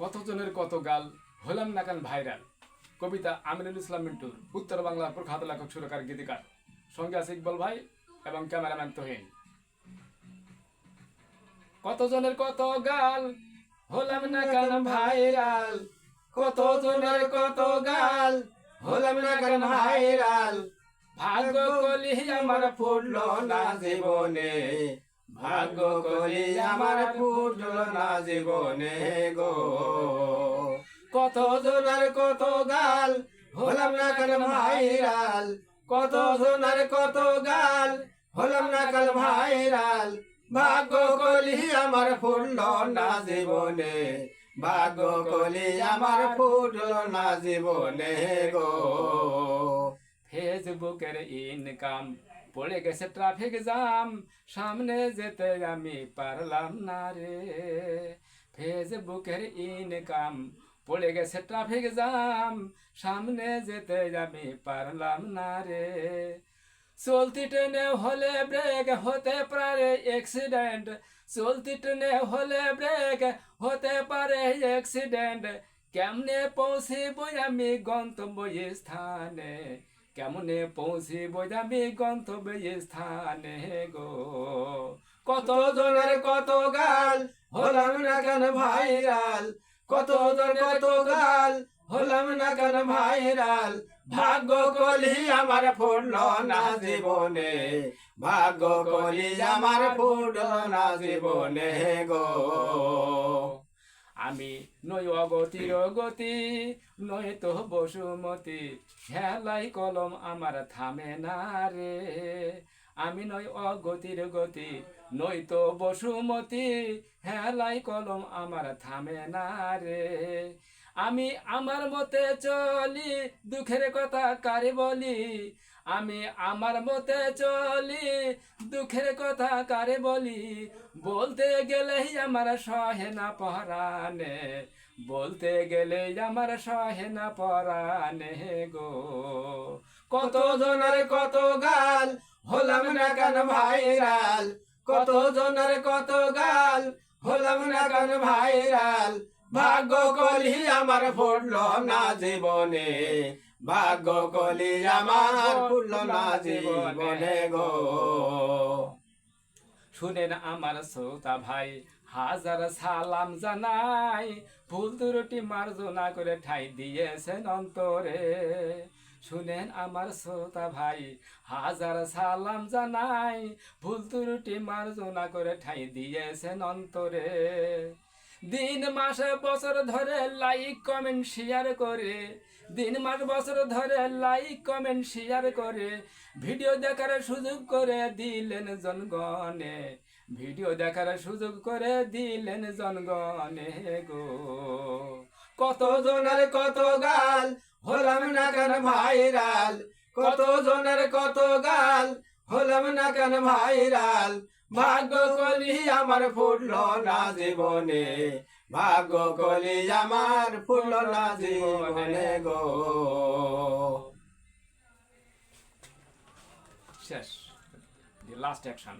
কতজনের কত গাল, হলাম না কেন ভাইরাল? কবিতা আমিনুল ইসলাম মিন্টুর উত্তর বাংলার প্রখ্যাত লেখক, সুরকার, গীতিকার। সঙ্গে আছে ইকবল ভাই এবং ক্যামেরাম্যান তোহিন। কতজনের কত গাল, হলাম না কেন ভাইরাল? কতজনের কত গাল, হলাম না কেন ভাইরাল? ভাগ্য কলি আমার ফুটলো না জীবনে। ভাগ্য কলি আমার ফুটলো না জীবনে গো। কত জনের, কত গাল, হলাম না কেন ভাইরাল। কত জনের, কত গাল, হলাম না কেন ভাইরাল। ভাগ্য কলি আমার ফুটলো না জীবনে, ভাগ্য কলি আমার ফুটলো না জীবনে গো। ফেসবুকের ইনকাম পড়ে গেছে ট্রাফিক জাম সামনে যেতে আমি পারলাম না রে। ফেসবুকের ইনকাম পড়ে গেছে ট্রাফিক জাম সামনে যেতে আমি পারলাম না রে। চলতি ট্রেনে হলে ব্রেক হতে পারে অ্যাক্সিডেন্ট চলতি ট্রেনে হলে ব্রেক হতে পারে অ্যাক্সিডেন্ট কেমনে পৌঁছিব আমি গন্তব্য স্থানে কেমনে পৌঁছিব আমি গন্তব্য স্থানে গো? কত জনের কত গাল, হলাম না কেন ভাইরাল? কত জন কত গাল, হলাম না কেন ভাইরাল? ভাগ্য কলি আমার ফুটল না জীবনে। ভাগ্য কলি আমার ফুটল না জীবনে গো। আমি নই অগতির গতি নয় তো বসুমতি। হেলাই কলম আমার থামে না রে। আমি নই অগতির গতি, নই তো বসুমতি। হেলাই কলম আমার থামে না রে। আমি আমার মতে চলি, দুঃখের কথা কারে বলি? আমি আমার মতে চলি, দুঃখের কথা কারে বলি? বলতে গেলেই আমার সহে না পরানে বলতে গেলেই আমার সহে না পরানে গো। কত জনের কত গাল, হলাম না কেন ভাইরাল? কত জনের কত গাল, হলাম না কেন ভাইরাল? ভাগ্য কলি আমার ফুটল না জীবনে। ভাগ্য কলি আমার ফুটল না জীবনে গো। শুনেন আমার শ্রোতা ভাই, হাজার সালাম জানাই। ভুল ত্রুটি মার্জনা করে ঠাই দিয়েছেন অন্তরে। শুনেন আমার শ্রোতা ভাই, হাজার সালাম জানাই। ভুল ত্রুটি মার্জনা করে ঠাই দিয়েছেন অন্তরে। দিন মাস বছর ধরে লাইক কমেন্ট শেয়ার করে। দিন মাস বছর ধরে লাইক কমেন্ট শেয়ার করে। ভিডিও দেখার সুযোগ করে দিলেন জনগণে। ভিডিও দেখার সুযোগ করে দিলেন জনগণে গো। কত জনের কত গাল, হলাম না কেন ভাইরাল? কত জনের কত গাল, হলাম না কেন ভাইরাল? ভাগ্য কলি আমার ফুটল না জীবনে। ভাগ্য কলি আমার ফুটল না জীবনে গো। শেষ। Last action